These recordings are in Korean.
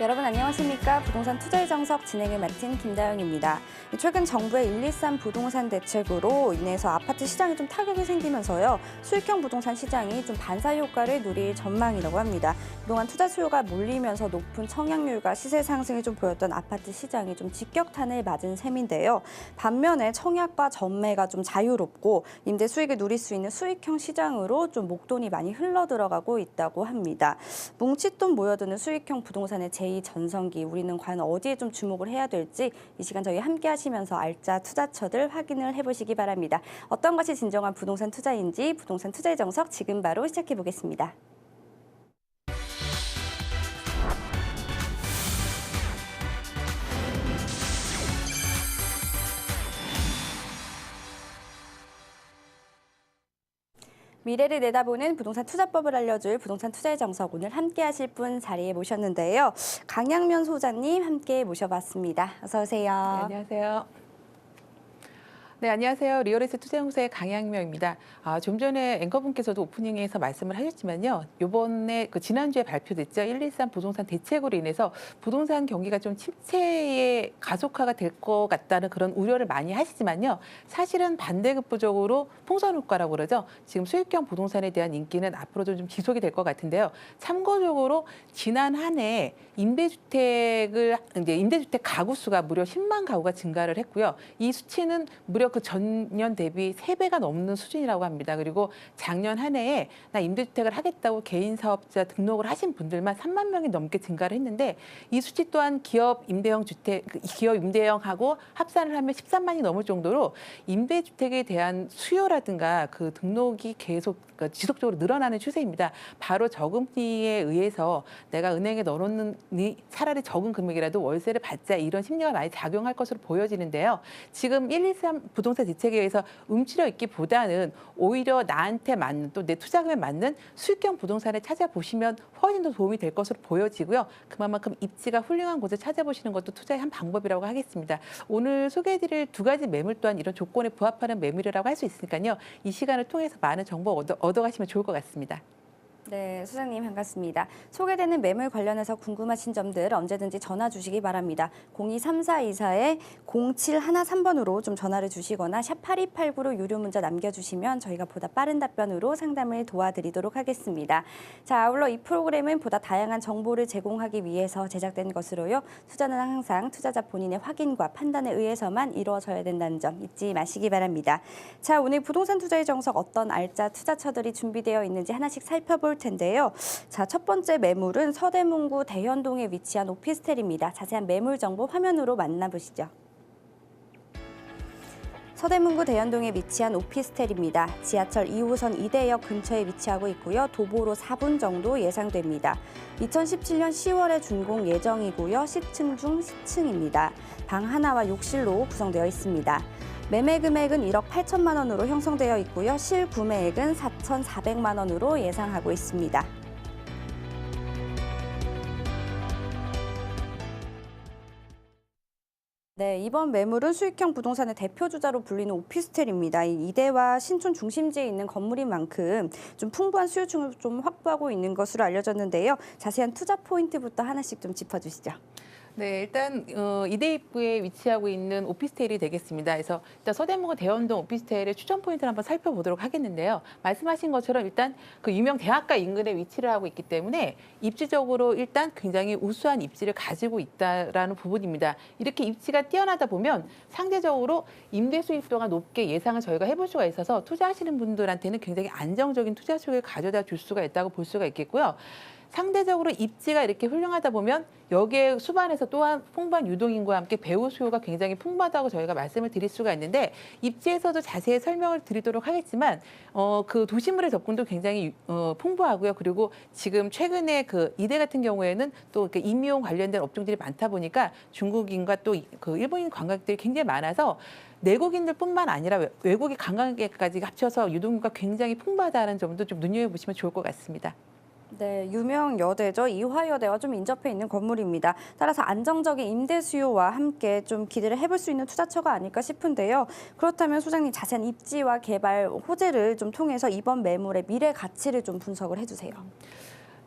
여러분 안녕하십니까? 부동산 투자의 정석 진행을 맡은 김다영입니다. 최근 정부의 123 부동산 대책으로 인해서 아파트 시장에 좀 타격이 생기면서요. 수익형 부동산 시장이 좀 반사 효과를 누릴 전망이라고 합니다. 그동안 투자 수요가 몰리면서 높은 청약률과 시세 상승을 좀 보였던 아파트 시장이 좀 직격탄을 맞은 셈인데요. 반면에 청약과 전매가 좀 자유롭고 임대 수익을 누릴 수 있는 수익형 시장으로 좀 목돈이 많이 흘러 들어가고 있다고 합니다. 뭉칫돈 모여드는 수익형 부동산의 제2전성기 우리는 과연 어디에 좀 주목을 해야 될지 이 시간 저희 함께 하시면서 알짜 투자처들 확인을 해보시기 바랍니다. 어떤 것이 진정한 부동산 투자인지 부동산 투자의 정석 지금 바로 시작해 보겠습니다. 미래를 내다보는 부동산 투자법을 알려줄 부동산 투자의 정석 오늘 함께 하실 분 자리에 모셨는데요. 강양면 소장님 함께 모셔봤습니다. 어서 오세요. 네, 안녕하세요. 네, 안녕하세요. 리얼에스 투자연구소의 강양명입니다. 아, 좀 전에 앵커분께서도 오프닝에서 말씀을 하셨지만요. 요번에 그 지난주에 발표됐죠. 113 부동산 대책으로 인해서 부동산 경기가 좀 침체의 가속화가 될 것 같다는 그런 우려를 많이 하시지만요. 사실은 반대급부적으로 풍선 효과라고 그러죠. 지금 수익형 부동산에 대한 인기는 앞으로도 좀 지속이 될 것 같은데요. 참고적으로 지난 한 해 임대주택을 이제 임대주택 가구 수가 무려 10만 가구가 증가를 했고요. 이 수치는 무려 그 전년 대비 세배가 넘는 수준이라고 합니다. 그리고 작년 한 해에 나 임대주택을 하겠다고 개인 사업자 등록을 하신 분들만 3만 명이 넘게 증가를 했는데 이 수치 또한 기업 임대형 주택 그 기업 임대형하고 합산을 하면 13만이 넘을 정도로 임대주택에 대한 수요라든가 그 등록이 계속 그 지속적으로 늘어나는 추세입니다. 바로 저금리에 의해서 내가 은행에 넣어놓는 차라리 적은 금액이라도 월세를 받자 이런 심리가 많이 작용할 것으로 보여지는데요. 지금 113 부동산 대책에 의해서 움츠려 있기보다는 오히려 나한테 맞는 또 내 투자금에 맞는 수익형 부동산을 찾아보시면 훨씬 더 도움이 될 것으로 보여지고요. 그만큼 입지가 훌륭한 곳을 찾아보시는 것도 투자의 한 방법이라고 하겠습니다. 오늘 소개해드릴 두 가지 매물 또한 이런 조건에 부합하는 매물이라고 할 수 있으니까요. 이 시간을 통해서 많은 정보 얻어, 얻어가시면 좋을 것 같습니다. 네, 소장님 반갑습니다. 소개되는 매물 관련해서 궁금하신 점들 언제든지 전화 주시기 바랍니다. 023424에 0713번으로 좀 전화를 주시거나 샵 8289로 유료 문자 남겨주시면 저희가 보다 빠른 답변으로 상담을 도와드리도록 하겠습니다. 자, 아울러 이 프로그램은 보다 다양한 정보를 제공하기 위해서 제작된 것으로요. 투자는 항상 투자자 본인의 확인과 판단에 의해서만 이루어져야 된다는 점 잊지 마시기 바랍니다. 자, 오늘 부동산 투자의 정석 어떤 알짜 투자처들이 준비되어 있는지 하나씩 살펴볼 텐데요. 자, 첫 번째 매물은 서대문구 대현동에 위치한 오피스텔입니다. 자세한 매물 정보 화면으로 만나보시죠. 서대문구 대연동에 위치한 오피스텔입니다. 지하철 2호선 이대역 근처에 위치하고 있고요. 도보로 4분 정도 예상됩니다. 2017년 10월에 준공 예정이고요. 10층 중 10층입니다. 방 하나와 욕실로 구성되어 있습니다. 매매 금액은 1억 8천만 원으로 형성되어 있고요. 실 구매액은 4,400만 원으로 예상하고 있습니다. 네, 이번 매물은 수익형 부동산의 대표 주자로 불리는 오피스텔입니다. 이 이대와 신촌 중심지에 있는 건물인 만큼 좀 풍부한 수요층을 좀 확보하고 있는 것으로 알려졌는데요. 자세한 투자 포인트부터 하나씩 좀 짚어주시죠. 네, 일단 어, 이대 입구에 위치하고 있는 오피스텔이 되겠습니다. 그래서 일단 서대문구 대원동 오피스텔의 추천 포인트를 한번 살펴보도록 하겠는데요. 말씀하신 것처럼 일단 그 유명 대학가 인근에 위치를 하고 있기 때문에 입지적으로 일단 굉장히 우수한 입지를 가지고 있다라는 부분입니다. 이렇게 입지가 뛰어나다 보면 상대적으로 임대 수익도가 높게 예상을 저희가 해볼 수가 있어서 투자하시는 분들한테는 굉장히 안정적인 투자 수익을 가져다 줄 수가 있다고 볼 수가 있겠고요. 상대적으로 입지가 이렇게 훌륭하다 보면 여기에 수반에서 또한 풍부한 유동인과 함께 배우 수요가 굉장히 풍부하다고 저희가 말씀을 드릴 수가 있는데 입지에서도 자세히 설명을 드리도록 하겠지만 어, 그 도시물의 접근도 굉장히 어, 풍부하고요. 그리고 지금 최근에 그 이대 같은 경우에는 또 그 임용 관련된 업종들이 많다 보니까 중국인과 또 그 일본인 관광객들이 굉장히 많아서 내국인들뿐만 아니라 외- 외국인 관광객까지 합쳐서 유동인구가 굉장히 풍부하다는 점도 좀 눈여겨보시면 좋을 것 같습니다. 네, 유명 여대죠. 이화여대와 좀 인접해 있는 건물입니다. 따라서 안정적인 임대 수요와 함께 좀 기대를 해볼 수 있는 투자처가 아닐까 싶은데요. 그렇다면 소장님 자세한 입지와 개발 호재를 좀 통해서 이번 매물의 미래 가치를 좀 분석을 해주세요.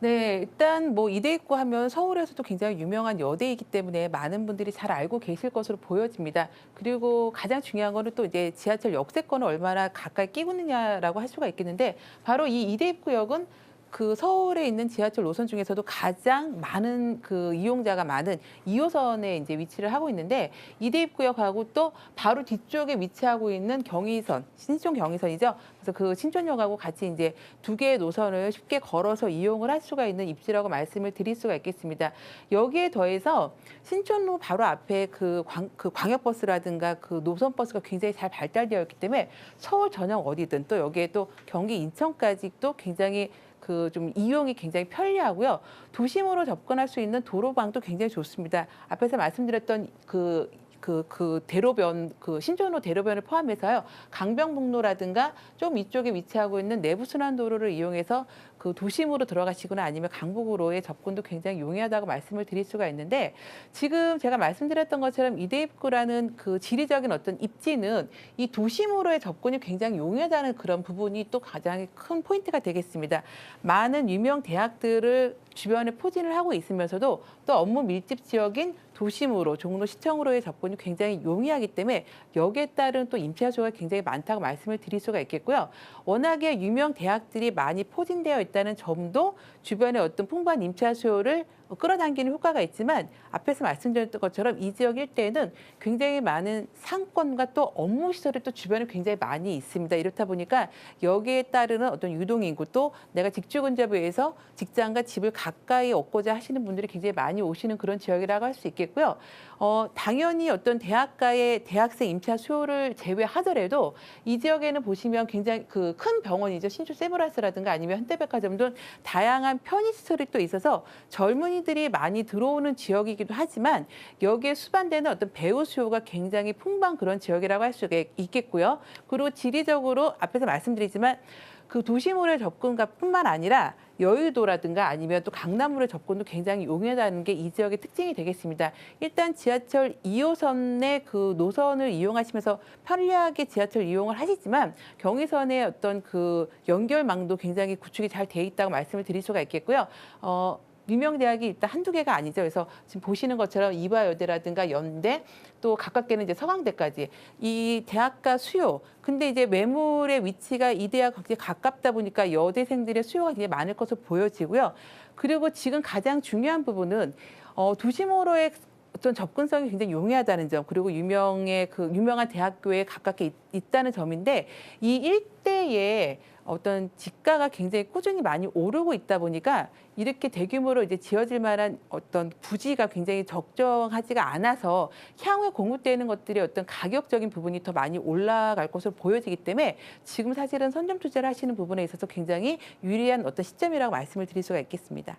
네, 일단 뭐 이대 입구 하면 서울에서도 굉장히 유명한 여대이기 때문에 많은 분들이 잘 알고 계실 것으로 보여집니다. 그리고 가장 중요한 거는 또 이제 지하철 역세권을 얼마나 가까이 끼고 있느냐라고 할 수가 있겠는데 바로 이 이대 입구역은 그 서울에 있는 지하철 노선 중에서도 가장 많은 그 이용자가 많은 2호선에 이제 위치를 하고 있는데 이대 입구역하고 또 바로 뒤쪽에 위치하고 있는 경의선, 신촌 경의선이죠. 그래서 그 신촌역하고 같이 이제 두 개의 노선을 쉽게 걸어서 이용을 할 수가 있는 입지라고 말씀을 드릴 수가 있겠습니다. 여기에 더해서 신촌로 바로 앞에 그, 광, 그 광역버스라든가 그 노선버스가 굉장히 잘 발달되어 있기 때문에 서울 전역 어디든 또 여기에 또 경기 인천까지 또 굉장히 그 좀 이용이 굉장히 편리하고요. 도심으로 접근할 수 있는 도로망도 굉장히 좋습니다. 앞에서 말씀드렸던 그 그, 그 대로변, 그 신촌로 대로변을 포함해서요. 강병북로라든가 좀 이쪽에 위치하고 있는 내부순환도로를 이용해서 그 도심으로 들어가시거나 아니면 강북으로의 접근도 굉장히 용이하다고 말씀을 드릴 수가 있는데 지금 제가 말씀드렸던 것처럼 이대입구라는 그 지리적인 어떤 입지는 이 도심으로의 접근이 굉장히 용이하다는 그런 부분이 또 가장 큰 포인트가 되겠습니다. 많은 유명 대학들을 주변에 포진을 하고 있으면서도 또 업무 밀집 지역인 도심으로 종로 시청으로의 접근이 굉장히 용이하기 때문에 여기에 따른 또 임차 수요가 굉장히 많다고 말씀을 드릴 수가 있겠고요. 워낙에 유명 대학들이 많이 포진되어 있다는 점도 주변의 어떤 풍부한 임차 수요를 끌어당기는 효과가 있지만 앞에서 말씀드렸던 것처럼 이 지역 일대에는 굉장히 많은 상권과 또 업무 시설이 또 주변에 굉장히 많이 있습니다. 이렇다 보니까 여기에 따르는 어떤 유동인구 또 내가 직주 근접에 의해서 직장과 집을 가까이 얻고자 하시는 분들이 굉장히 많이 오시는 그런 지역이라고 할 수 있겠고요. 어, 당연히 어떤 대학가의 대학생 임차 수요를 제외하더라도 이 지역에는 보시면 굉장히 그 큰 병원이죠. 신촌 세브란스라든가 아니면 현대백화점 등 다양한 편의시설이 또 있어서 젊은이 들이 많이 들어오는 지역이기도 하지만 여기에 수반되는 어떤 배우 수요가 굉장히 풍부한 그런 지역이라고 할 수가 있겠고요. 그리고 지리적으로 앞에서 말씀드리지만 그 도심으로의 접근뿐만 아니라 여의도라든가 아니면 또 강남으로의 접근도 굉장히 용이하다는 게 이 지역의 특징이 되겠습니다. 일단 지하철 2호선의 그 노선을 이용하시면서 편리하게 지하철 이용을 하시지만 경의선의 어떤 그 연결망도 굉장히 구축이 잘 돼 있다고 말씀을 드릴 수가 있겠고요. 어, 유명 대학이 일단 한두 개가 아니죠. 그래서 지금 보시는 것처럼 이화여대라든가 연대 또 가깝게는 이제 서강대까지 이 대학가 수요. 근데 이제 매물의 위치가 이 대학 굉장히 가깝다 보니까 여대생들의 수요가 굉장히 많을 것으로 보여지고요. 그리고 지금 가장 중요한 부분은 어, 도심으로의 어떤 접근성이 굉장히 용이하다는 점 그리고 유명의 그 유명한 대학교에 가깝게 있, 있다는 점인데 이 일대에 어떤 지가가 굉장히 꾸준히 많이 오르고 있다 보니까 이렇게 대규모로 이제 지어질 만한 어떤 부지가 굉장히 적정하지가 않아서 향후에 공급되는 것들이 어떤 가격적인 부분이 더 많이 올라갈 것으로 보여지기 때문에 지금 사실은 선점 투자를 하시는 부분에 있어서 굉장히 유리한 어떤 시점이라고 말씀을 드릴 수가 있겠습니다.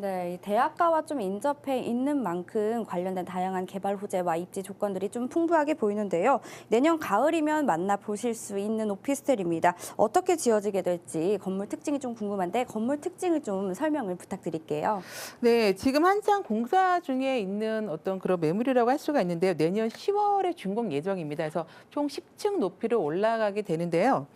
네, 이 대학가와 좀 인접해 있는 만큼 관련된 다양한 개발 호재와 입지 조건들이 좀 풍부하게 보이는데요. 내년 가을이면 만나 보실 수 있는 오피스텔입니다. 어떻게 지어지게 될지 건물 특징이 좀 궁금한데 건물 특징을 좀 설명을 부탁드릴게요. 네, 지금 한창 공사 중에 있는 어떤 그런 매물이라고 할 수가 있는데요. 내년 10월에 준공 예정입니다. 그래서 총 10층 높이로 올라가게 되는데요.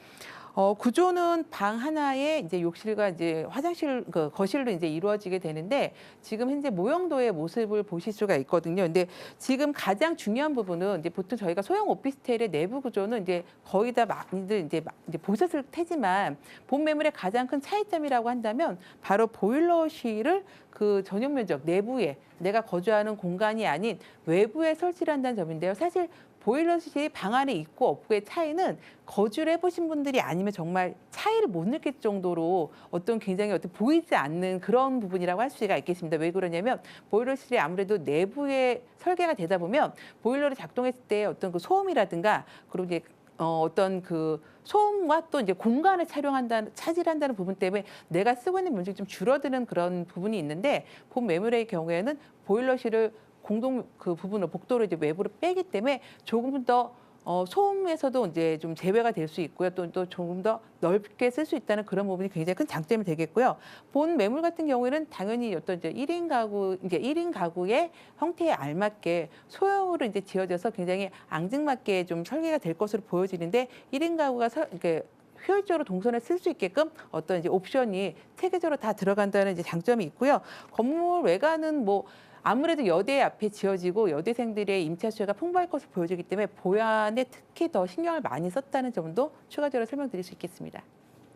어, 구조는 방 하나에 이제 욕실과 이제 화장실, 그 거실로 이제 이루어지게 되는데 지금 현재 모형도의 모습을 보실 수가 있거든요. 근데 지금 가장 중요한 부분은 이제 보통 저희가 소형 오피스텔의 내부 구조는 이제 거의 다 많이들 이제, 마- 이제 보셨을 테지만 본 매물의 가장 큰 차이점이라고 한다면 바로 보일러실을 그 전용 면적 내부에 내가 거주하는 공간이 아닌 외부에 설치를 한다는 점인데요. 사실 보일러실이 방 안에 있고 없고의 차이는 거주를 해보신 분들이 아니면 정말 차이를 못 느낄 정도로 어떤 굉장히 어떤 보이지 않는 그런 부분이라고 할 수가 있겠습니다. 왜 그러냐면 보일러실이 아무래도 내부에 설계가 되다 보면 보일러를 작동했을 때 어떤 그 소음이라든가 그리고 이제 어, 어떤 그 소음과 또 이제 공간을 촬영한다는 차지한다는 부분 때문에 내가 쓰고 있는 면적이 좀 줄어드는 그런 부분이 있는데 본 매물의 경우에는 보일러실을 공동 그 부분을 복도로 이제 외부로 빼기 때문에 조금 더 어, 소음에서도 이제 좀 제외가 될 수 있고요. 또, 또 조금 더 넓게 쓸 수 있다는 그런 부분이 굉장히 큰 장점이 되겠고요. 본 매물 같은 경우에는 당연히 어떤 이제 1인 가구, 이제 1인 가구의 형태에 알맞게 소형으로 이제 지어져서 굉장히 앙증맞게 좀 설계가 될 것으로 보여지는데 1인 가구가 설, 이렇게 효율적으로 동선을 쓸 수 있게끔 어떤 이제 옵션이 체계적으로 다 들어간다는 이제 장점이 있고요. 건물 외관은 뭐 아무래도 여대 앞에 지어지고 여대생들의 임차 수요가 풍부할 것으로 보여지기 때문에 보안에 특히 더 신경을 많이 썼다는 점도 추가적으로 설명드릴 수 있겠습니다.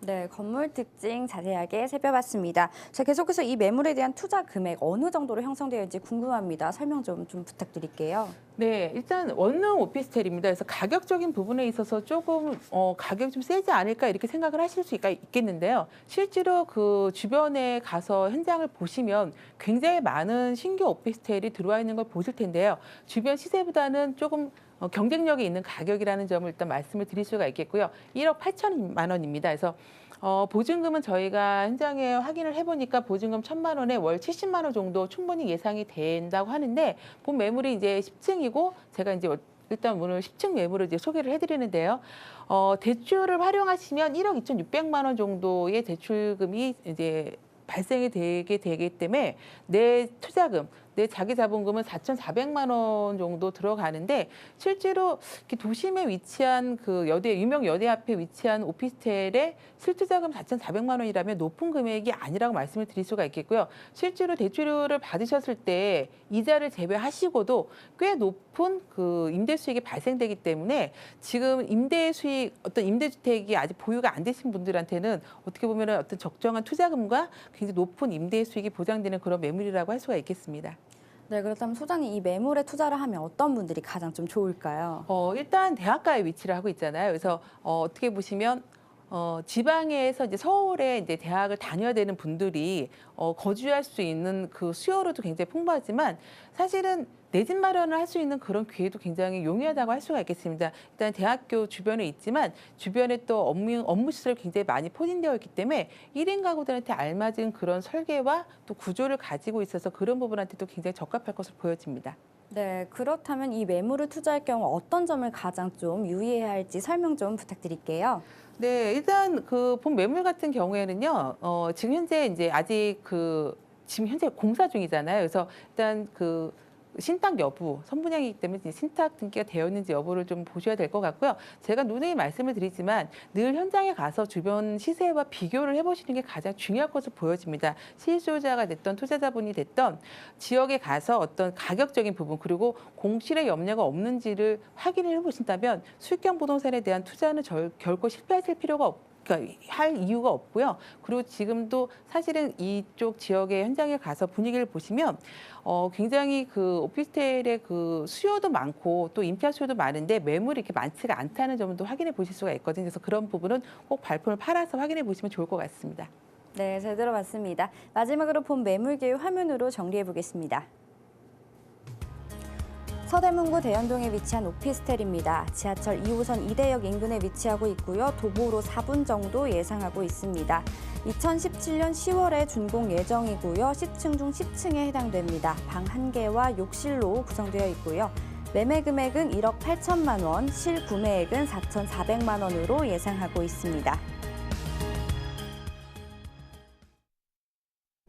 네, 건물 특징 자세하게 살펴봤습니다. 자, 계속해서 이 매물에 대한 투자 금액 어느 정도로 형성되어 있는지 궁금합니다. 설명 좀, 좀 부탁드릴게요. 네, 일단 원룸 오피스텔입니다. 그래서 가격적인 부분에 있어서 조금 어, 가격이 좀 세지 않을까 이렇게 생각을 하실 수가 있겠는데요. 실제로 그 주변에 가서 현장을 보시면 굉장히 많은 신규 오피스텔이 들어와 있는 걸 보실 텐데요. 주변 시세보다는 조금 어, 경쟁력이 있는 가격이라는 점을 일단 말씀을 드릴 수가 있겠고요. 1억 8천만 원입니다. 그래서 어, 보증금은 저희가 현장에 확인을 해보니까 보증금 천만 원에 월 70만 원 정도 충분히 예상이 된다고 하는데 본 매물이 이제 10층이고 제가 이제 일단 오늘 10층 매물을 이제 소개를 해드리는데요. 어, 대출을 활용하시면 1억 2,600만 원 정도의 대출금이 이제 발생이 되게 되기 때문에 내 투자금, 내 자기 자본금은 4,400만 원 정도 들어가는데 실제로 도심에 위치한 그 여대 유명 여대 앞에 위치한 오피스텔의 실투자금 4,400만 원이라면 높은 금액이 아니라고 말씀을 드릴 수가 있겠고요. 실제로 대출을 받으셨을 때 이자를 제외하시고도 꽤 높은 그 임대 수익이 발생되기 때문에 지금 임대 수익 어떤 임대주택이 아직 보유가 안 되신 분들한테는 어떻게 보면 어떤 적정한 투자금과 굉장히 높은 임대 수익이 보장되는 그런 매물이라고 할 수가 있겠습니다. 네, 그렇다면 소장님 이 매물에 투자를 하면 어떤 분들이 가장 좀 좋을까요? 어, 일단 대학가에 위치를 하고 있잖아요. 그래서 어, 어떻게 보시면 어, 지방에서 이제 서울에 이제 대학을 다녀야 되는 분들이 어, 거주할 수 있는 그 수요로도 굉장히 풍부하지만 사실은 내 집 마련을 할 수 있는 그런 기회도 굉장히 용이하다고 할 수가 있겠습니다. 일단 대학교 주변에 있지만 주변에 또 업무, 업무 시설이 굉장히 많이 포진되어 있기 때문에 1인 가구들한테 알맞은 그런 설계와 또 구조를 가지고 있어서 그런 부분한테도 굉장히 적합할 것으로 보여집니다. 네, 그렇다면 이 매물을 투자할 경우 어떤 점을 가장 좀 유의해야 할지 설명 좀 부탁드릴게요. 네, 일단 그 본 매물 같은 경우에는요, 어, 지금 현재 이제 아직 그 지금 현재 공사 중이잖아요. 그래서 일단 그 신탁 여부, 선분양이기 때문에 신탁 등기가 되어 있는지 여부를 좀 보셔야 될 것 같고요. 제가 누누이 말씀을 드리지만 늘 현장에 가서 주변 시세와 비교를 해보시는 게 가장 중요할 것으로 보여집니다. 실수요자가 됐던 투자자분이 됐던 지역에 가서 어떤 가격적인 부분 그리고 공실의 염려가 없는지를 확인을 해보신다면 수익형 부동산에 대한 투자는 절, 결코 실패하실 필요가 없. 그러니까 할 이유가 없고요. 그리고 지금도 사실은 이쪽 지역의 현장에 가서 분위기를 보시면 어, 굉장히 그 오피스텔의 그 수요도 많고 또 임차 수요도 많은데 매물이 이렇게 많지가 않다는 점도 확인해 보실 수가 있거든요. 그래서 그런 부분은 꼭 발품을 팔아서 확인해 보시면 좋을 것 같습니다. 네, 잘 들어봤습니다. 마지막으로 본 매물 계획 화면으로 정리해 보겠습니다. 서대문구 대연동에 위치한 오피스텔입니다. 지하철 2호선 이대역 인근에 위치하고 있고요. 도보로 4분 정도 예상하고 있습니다. 2017년 10월에 준공 예정이고요. 10층 중 10층에 해당됩니다. 방 1개와 욕실로 구성되어 있고요. 매매 금액은 1억 8천만 원, 실구매액은 4,400만 원으로 예상하고 있습니다.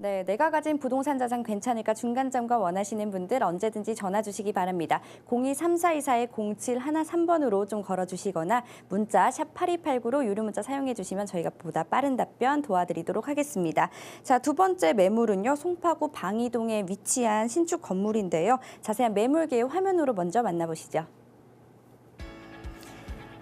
네, 내가 가진 부동산 자산 괜찮을까 중간 점검 원하시는 분들 언제든지 전화 주시기 바랍니다. 023424-0713번으로 좀 걸어 주시거나 문자 샵 8289로 유료 문자 사용해 주시면 저희가 보다 빠른 답변 도와드리도록 하겠습니다. 자, 두 번째 매물은요. 송파구 방이동에 위치한 신축 건물인데요. 자세한 매물 계획 화면으로 먼저 만나 보시죠.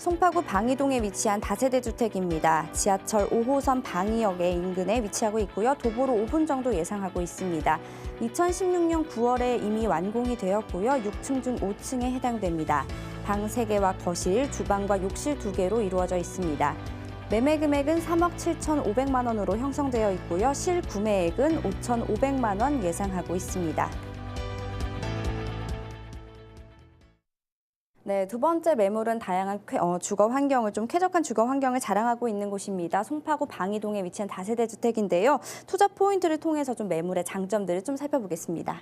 송파구 방이동에 위치한 다세대 주택입니다. 지하철 5호선 방이역의 인근에 위치하고 있고요. 도보로 5분 정도 예상하고 있습니다. 2016년 9월에 이미 완공이 되었고요. 6층 중 5층에 해당됩니다. 방 3개와 거실, 주방과 욕실 2개로 이루어져 있습니다. 매매 금액은 3억 7,500만 원으로 형성되어 있고요. 실 구매액은 5,500만 원 예상하고 있습니다. 네, 두 번째 매물은 다양한 쾌- 어, 주거 환경을 좀 쾌적한 주거 환경을 자랑하고 있는 곳입니다. 송파구 방이동에 위치한 다세대 주택인데요. 투자 포인트를 통해서 좀 매물의 장점들을 좀 살펴보겠습니다.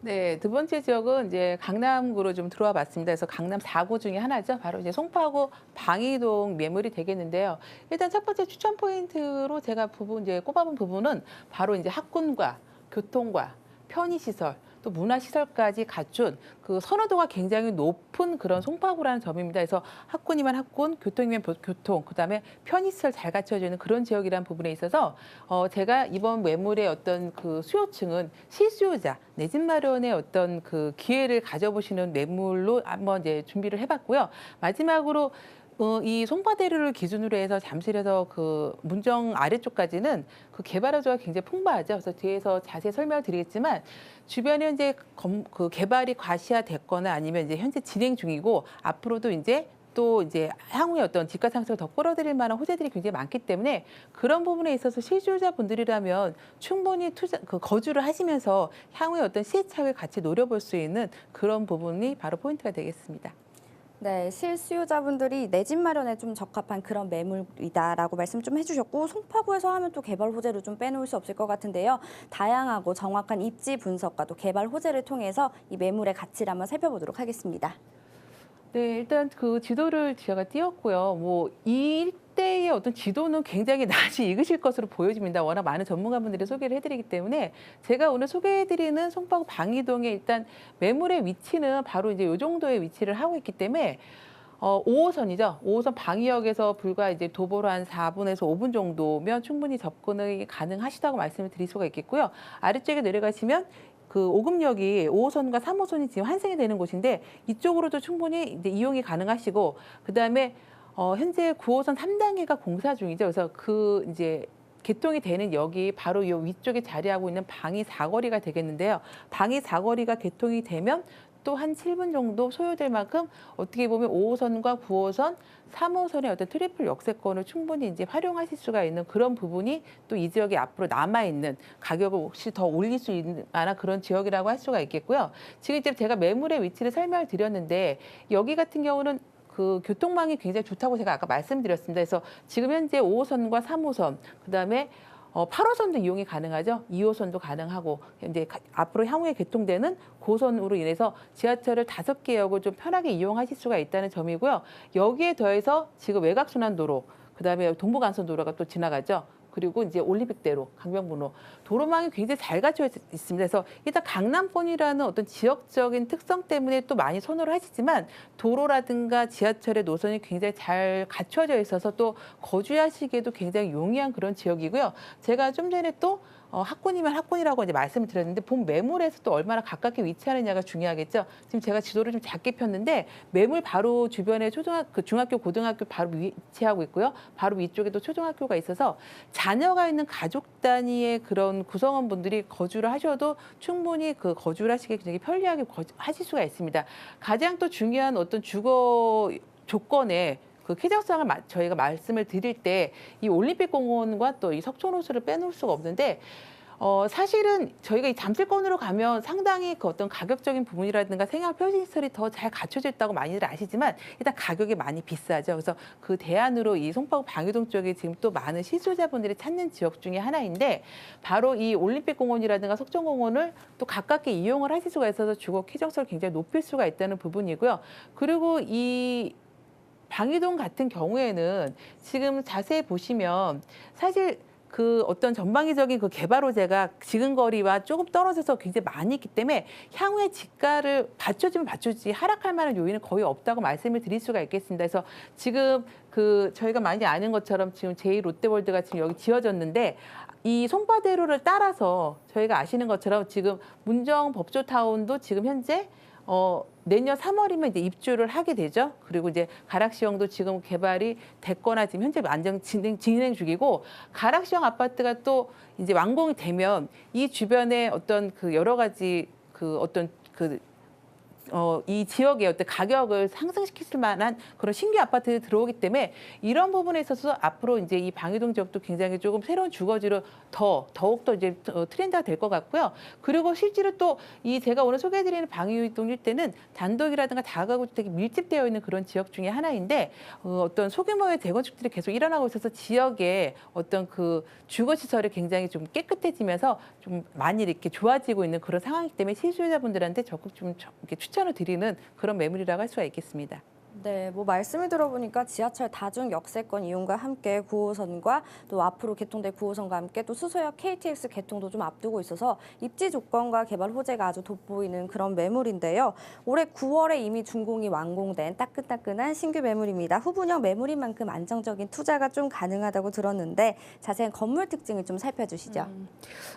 네, 두 번째 지역은 이제 강남구로 좀 들어와 봤습니다. 그래서 강남 4구 중에 하나죠. 바로 이제 송파구 방이동 매물이 되겠는데요. 일단 첫 번째 추천 포인트로 제가 부분 이제 꼽아본 부분은 바로 이제 학군과 교통과 편의시설 또 문화시설까지 갖춘 그 선호도가 굉장히 높은 그런 송파구라는 점입니다. 그래서 학군이면 학군, 교통이면 보- 교통, 그다음에 편의시설 잘 갖춰져 있는 그런 지역이라는 부분에 있어서 어 제가 이번 매물의 어떤 그 수요층은 실수요자 내 집 마련의 어떤 그 기회를 가져보시는 매물로 한번 이제 준비를 해봤고요. 마지막으로 어, 이 송파대로를 기준으로 해서 잠실에서 그 문정 아래쪽까지는 그 개발호조가 굉장히 풍부하죠. 그래서 뒤에서 자세히 설명을 드리겠지만 주변에 현재 검, 그 개발이 과시화됐거나 아니면 이제 현재 진행 중이고 앞으로도 이제 또 이제 향후에 어떤 집가 상승을 더 끌어들일 만한 호재들이 굉장히 많기 때문에 그런 부분에 있어서 실수요자분들이라면 충분히 투자 그 거주를 하시면서 향후에 어떤 차익을 같이 노려볼 수 있는 그런 부분이 바로 포인트가 되겠습니다. 네, 실수요자분들이 내 집 마련에 좀 적합한 그런 매물이다라고 말씀 좀 해주셨고 송파구에서 하면 또 개발 호재를 좀 빼놓을 수 없을 것 같은데요. 다양하고 정확한 입지 분석과 또 개발 호재를 통해서 이 매물의 가치를 한번 살펴보도록 하겠습니다. 네, 일단 그 지도를 제가 띄웠고요. 뭐 이 때의 어떤 지도는 굉장히 낯이 익으실 것으로 보여집니다. 워낙 많은 전문가분들이 소개를 해드리기 때문에 제가 오늘 소개해드리는 송파구 방이동의 일단 매물의 위치는 바로 이제 이 정도의 위치를 하고 있기 때문에 어, 5호선이죠. 5호선 방위역에서 불과 이제 도보로 한 4분에서 5분 정도면 충분히 접근이 가능하시다고 말씀을 드릴 수가 있겠고요. 아래쪽에 내려가시면 그 오금역이 5호선과 3호선이 지금 환승이 되는 곳인데 이쪽으로도 충분히 이제 이용이 가능하시고 그다음에 어, 현재 9호선 3단계가 공사 중이죠. 그래서 그 이제 개통이 되는 역이 바로 이 위쪽에 자리하고 있는 방위 사거리가 되겠는데요. 방위 사거리가 개통이 되면 또 한 7분 정도 소요될 만큼 어떻게 보면 5호선과 9호선, 3호선의 어떤 트리플 역세권을 충분히 이제 활용하실 수가 있는 그런 부분이 또 이 지역에 앞으로 남아 있는 가격을 혹시 더 올릴 수 있는 만한 그런 지역이라고 할 수가 있겠고요. 지금 이제 제가 매물의 위치를 설명을 드렸는데 여기 같은 경우는 그 교통망이 굉장히 좋다고 제가 아까 말씀드렸습니다. 그래서 지금 현재 5호선과 3호선, 그다음에 어, 8호선도 이용이 가능하죠. 2호선도 가능하고 이제 가- 앞으로 향후에 개통되는 고선으로 인해서 지하철을 다섯 개 역을 좀 편하게 이용하실 수가 있다는 점이고요. 여기에 더해서 지금 외곽순환도로 그다음에 동부간선도로가 또 지나가죠. 그리고 이제 올림픽대로 강변북로 도로망이 굉장히 잘 갖춰져 있습니다. 그래서 일단 강남권이라는 어떤 지역적인 특성 때문에 또 많이 선호를 하시지만 도로라든가 지하철의 노선이 굉장히 잘 갖춰져 있어서 또 거주하시기에도 굉장히 용이한 그런 지역이고요. 제가 좀 전에 또 어, 학군이면 학군이라고 이제 말씀을 드렸는데 본 매물에서 또 얼마나 가깝게 위치하느냐가 중요하겠죠. 지금 제가 지도를 좀 작게 폈는데 매물 바로 주변에 초등학교, 중학교, 고등학교 바로 위치하고 있고요. 바로 위쪽에도 초등학교가 있어서 자녀가 있는 가족 단위의 그런 구성원분들이 거주를 하셔도 충분히 그 거주를 하시기 굉장히 편리하게 거주- 하실 수가 있습니다. 가장 또 중요한 어떤 주거 조건에 그 쾌적성을 마- 저희가 말씀을 드릴 때 이 올림픽 공원과 또 이 석촌 호수를 빼놓을 수가 없는데 어 사실은 저희가 이 잠실권으로 가면 상당히 그 어떤 가격적인 부분이라든가 생활 편의시설이 더 잘 갖춰져 있다고 많이들 아시지만 일단 가격이 많이 비싸죠. 그래서 그 대안으로 이 송파구 방유동 쪽에 지금 또 많은 시소자분들이 찾는 지역 중에 하나인데 바로 이 올림픽 공원이라든가 석촌 공원을 또 가깝게 이용을 하실 수가 있어서 주거 쾌적성을 굉장히 높일 수가 있다는 부분이고요. 그리고 이 방이동 같은 경우에는 지금 자세히 보시면 사실 그 어떤 전방위적인 그 개발 호재가 지금 거리와 조금 떨어져서 굉장히 많이 있기 때문에 향후에 집가를 받쳐주면 받쳐주지 하락할 만한 요인은 거의 없다고 말씀을 드릴 수가 있겠습니다. 그래서 지금 그 저희가 많이 아는 것처럼 지금 제2 롯데월드가 지금 여기 지어졌는데 이 송파대로를 따라서 저희가 아시는 것처럼 지금 문정 법조타운도 지금 현재 어, 내년 3월이면 이제 입주를 하게 되죠. 그리고 이제 가락시형도 지금 개발이 됐거나 지금 현재 안정 진행, 진행 중이고 가락시형 아파트가 또 이제 완공이 되면 이 주변에 어떤 그 여러 가지 그 어떤 그 어, 이 지역의 어떤 가격을 상승시킬 만한 그런 신규 아파트들이 들어오기 때문에 이런 부분에 있어서 앞으로 이제 이 방이동 지역도 굉장히 조금 새로운 주거지로 더 더욱더 이제 어, 트렌드가 될 것 같고요. 그리고 실제로 또 이 제가 오늘 소개해드리는 방이동 일대는 단독이라든가 다가구 주택이 밀집되어 있는 그런 지역 중에 하나인데 어, 어떤 소규모의 재건축들이 계속 일어나고 있어서 지역의 어떤 그 주거 시설이 굉장히 좀 깨끗해지면서 좀 많이 이렇게 좋아지고 있는 그런 상황이기 때문에 실수요자분들한테 적극 좀 저- 이렇게 추천 을 드리는 그런 매물이라고 할 수가 있겠습니다. 네, 뭐 말씀을 들어보니까 지하철 다중 역세권 이용과 함께 9호선과 또 앞으로 개통될 9호선과 함께 또 수서역 KTX 개통도 좀 앞두고 있어서 입지 조건과 개발 호재가 아주 돋보이는 그런 매물인데요. 올해 9월에 이미 준공이 완공된 따끈따끈한 신규 매물입니다. 후분형 매물인 만큼 안정적인 투자가 좀 가능하다고 들었는데 자세한 건물 특징을 좀 살펴주시죠.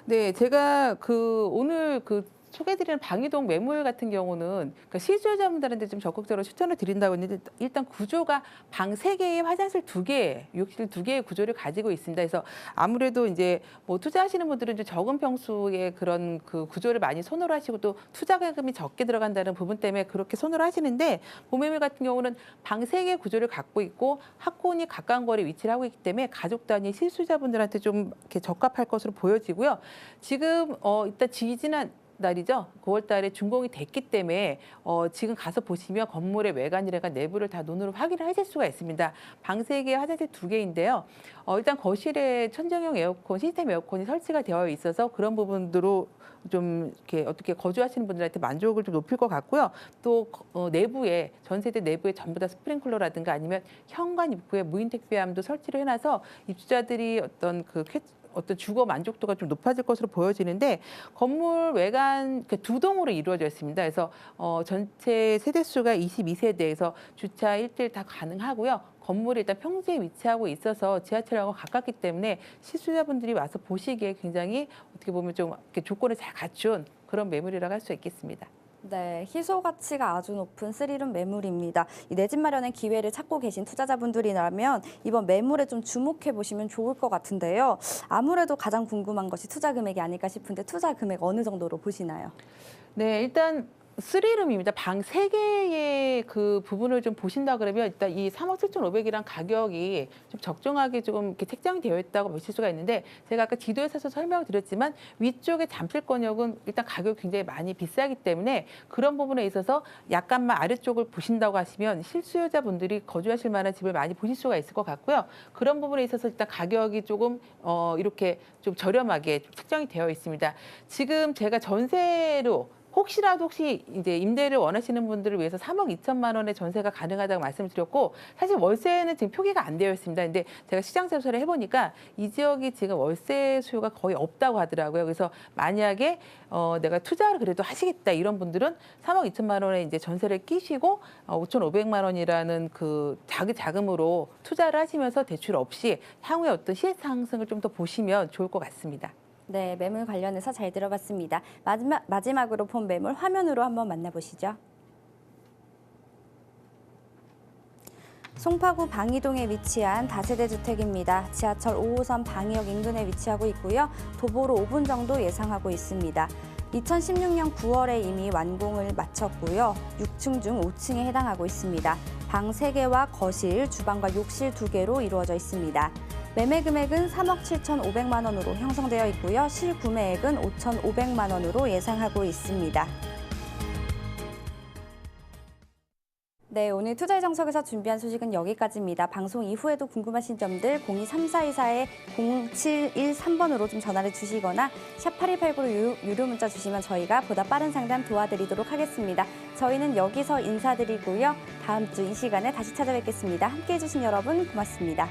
네, 제가 그 오늘 그 소개드리는 방이동 매물 같은 경우는 그러니까 실수요자분들한테 좀 적극적으로 추천을 드린다고 했는데 일단 구조가 방 세개에 화장실 두개 욕실 두개의 구조를 가지고 있습니다. 그래서 아무래도 이제 뭐 투자하시는 분들은 좀 적은 평수의 그런 그 구조를 많이 선호를 하시고 또 투자 자금이 적게 들어간다는 부분 때문에 그렇게 선호를 하시는데 보매물 같은 경우는 방 세 개 구조를 갖고 있고 학군이 가까운 거리에 위치를 하고 있기 때문에 가족 단위 실수자분들한테 좀 이렇게 적합할 것으로 보여지고요. 지금 어 일단 지지난 날이죠. 9월 달에 준공이 됐기 때문에 어, 지금 가서 보시면 건물의 외관이라가 내부를 다 눈으로 확인을 하실 수가 있습니다. 방 세개 화장실 두개인데요 어, 일단 거실에 천정형 에어컨, 시스템 에어컨이 설치가 되어 있어서 그런 부분으로 좀 이렇게 어떻게 거주하시는 분들한테 만족을 좀 높일 것 같고요. 또 어, 내부에 전세대 내부에 전부 다 스프링클러라든가 아니면 현관 입구에 무인 택배함도 설치를 해놔서 입주자들이 어떤 그 쾌- 어떤 주거 만족도가 좀 높아질 것으로 보여지는데 건물 외관 그두 동으로 이루어져 있습니다. 그래서 어, 전체 세대 수가 22세대에서 주차 일대일다 가능하고요. 건물이 일단 평지에 위치하고 있어서 지하철하고 가깝기 때문에 시수자분들이 와서 보시기에 굉장히 어떻게 보면 좀 조건을 잘 갖춘 그런 매물이라고 할 수 있겠습니다. 네, 희소 가치가 아주 높은 스릴은 매물입니다. 내 집 마련의 기회를 찾고 계신 투자자분들이라면 이번 매물에 좀 주목해 보시면 좋을 것 같은데요. 아무래도 가장 궁금한 것이 투자 금액이 아닐까 싶은데 투자 금액 어느 정도로 보시나요? 네, 일단 쓰리룸입니다. 방 세개의그 부분을 좀 보신다 그러면 일단 이 3억 7,500이란 가격이 좀 적정하게 조금 이렇게 책정이 되어 있다고 보실 수가 있는데 제가 아까 지도에서 설명을 드렸지만 위쪽에 잠실권역은 일단 가격이 굉장히 많이 비싸기 때문에 그런 부분에 있어서 약간만 아래쪽을 보신다고 하시면 실수요자분들이 거주하실 만한 집을 많이 보실 수가 있을 것 같고요. 그런 부분에 있어서 일단 가격이 조금 어 이렇게 좀 저렴하게 좀 책정이 되어 있습니다. 지금 제가 전세로 혹시라도 혹시 이제 임대를 원하시는 분들을 위해서 3억 2천만 원의 전세가 가능하다고 말씀을 드렸고 사실 월세는 지금 표기가 안 되어 있습니다. 근데 제가 시장 조사를 해보니까 이 지역이 지금 월세 수요가 거의 없다고 하더라고요. 그래서 만약에 어, 내가 투자를 그래도 하시겠다 이런 분들은 3억 2천만 원의 이제 전세를 끼시고 어, 5,500만 원이라는 그 자기 자금으로 투자를 하시면서 대출 없이 향후에 어떤 시세 상승을 좀 더 보시면 좋을 것 같습니다. 네, 매물 관련해서 잘 들어봤습니다. 마지막, 마지막으로 본 매물 화면으로 한번 만나보시죠. 송파구 방이동에 위치한 다세대 주택입니다. 지하철 5호선 방이역 인근에 위치하고 있고요. 도보로 5분 정도 예상하고 있습니다. 2016년 9월에 이미 완공을 마쳤고요. 6층 중 5층에 해당하고 있습니다. 방 3개와 거실, 주방과 욕실 2개로 이루어져 있습니다. 매매 금액은 3억 7,500만 원으로 형성되어 있고요. 실구매액은 5,500만 원으로 예상하고 있습니다. 네, 오늘 투자의 정석에서 준비한 소식은 여기까지입니다. 방송 이후에도 궁금하신 점들 023424-0713번으로 좀 전화를 주시거나 샵 8289로 유료, 유료 문자 주시면 저희가 보다 빠른 상담 도와드리도록 하겠습니다. 저희는 여기서 인사드리고요. 다음 주 이 시간에 다시 찾아뵙겠습니다. 함께해 주신 여러분 고맙습니다.